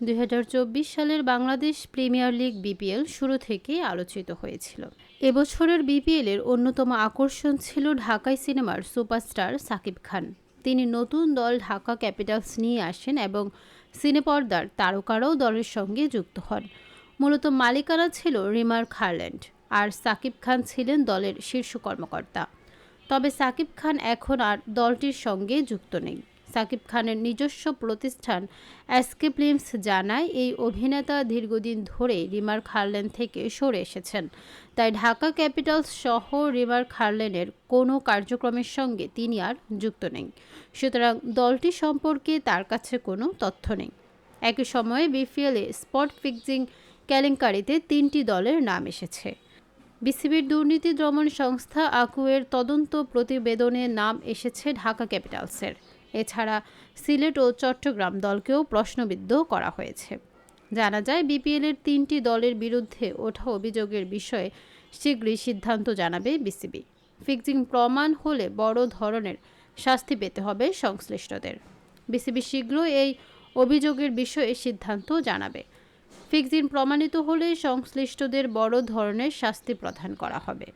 দুই হাজার চব্বিশ সালের বাংলাদেশ প্রিমিয়ার লিগ বিপিএল শুরু থেকেই আলোচিত হয়েছিল। এবছরের বিপিএল এর অন্যতম আকর্ষণ ছিল ঢাকাই সিনেমার সুপারস্টার সাকিব খান। তিনি নতুন দল ঢাকা ক্যাপিটালস নিয়ে আসেন এবং সিনেপর্দার তারকারাও দলের সঙ্গে যুক্ত হন। মূলত মালিকানা ছিল রিমার খারল্যান্ড আর সাকিব খান ছিলেন দলের শীর্ষ কর্মকর্তা। তবে সাকিব খান এখন আর দলটির সঙ্গে যুক্ত নেই। সাকিব খানের নিজস্ব প্রতিষ্ঠান এসকে ফিল্মস জানায়, এই অভিনেতা দীর্ঘদিন ধরে রিমার খারলেন থেকে সরে এসেছেন। তাই ঢাকা ক্যাপিটালস সহ রিমার খারলেনের কোনো কার্যক্রমের সঙ্গে তিনি আর যুক্ত নেই। সুতরাং দলটি সম্পর্কে তার কাছে কোনো তথ্য নেই। একই সময়ে বিপিএলে স্পট ফিক্সিং কেলেঙ্কারিতে তিনটি দলের নাম এসেছে। বিসিবির দুর্নীতি দমন সংস্থা আকুয়ের তদন্ত প্রতিবেদনে নাম এসেছে ঢাকা ক্যাপিটালসের। এছাড়া সিলেট ও চট্টগ্রাম দলকেও প্রশ্নবিদ্ধ করা হয়েছে। জানা যায় বিপিএলের তিনটি দলের বিরুদ্ধে ওঠা অভিযোগের বিষয়ে শীঘ্রই সিদ্ধান্ত জানাবে বিসিবি। ফিক্সিং প্রমাণ হলে বড় ধরনের শাস্তি পেতে হবে সংশ্লিষ্টদের। বিসিবি শীঘ্রই এই অভিযোগের বিষয়ে সিদ্ধান্ত জানাবে। ফিক্সিং প্রমাণিত হলে সংশ্লিষ্টদের বড় ধরনের শাস্তি প্রদান করা হবে।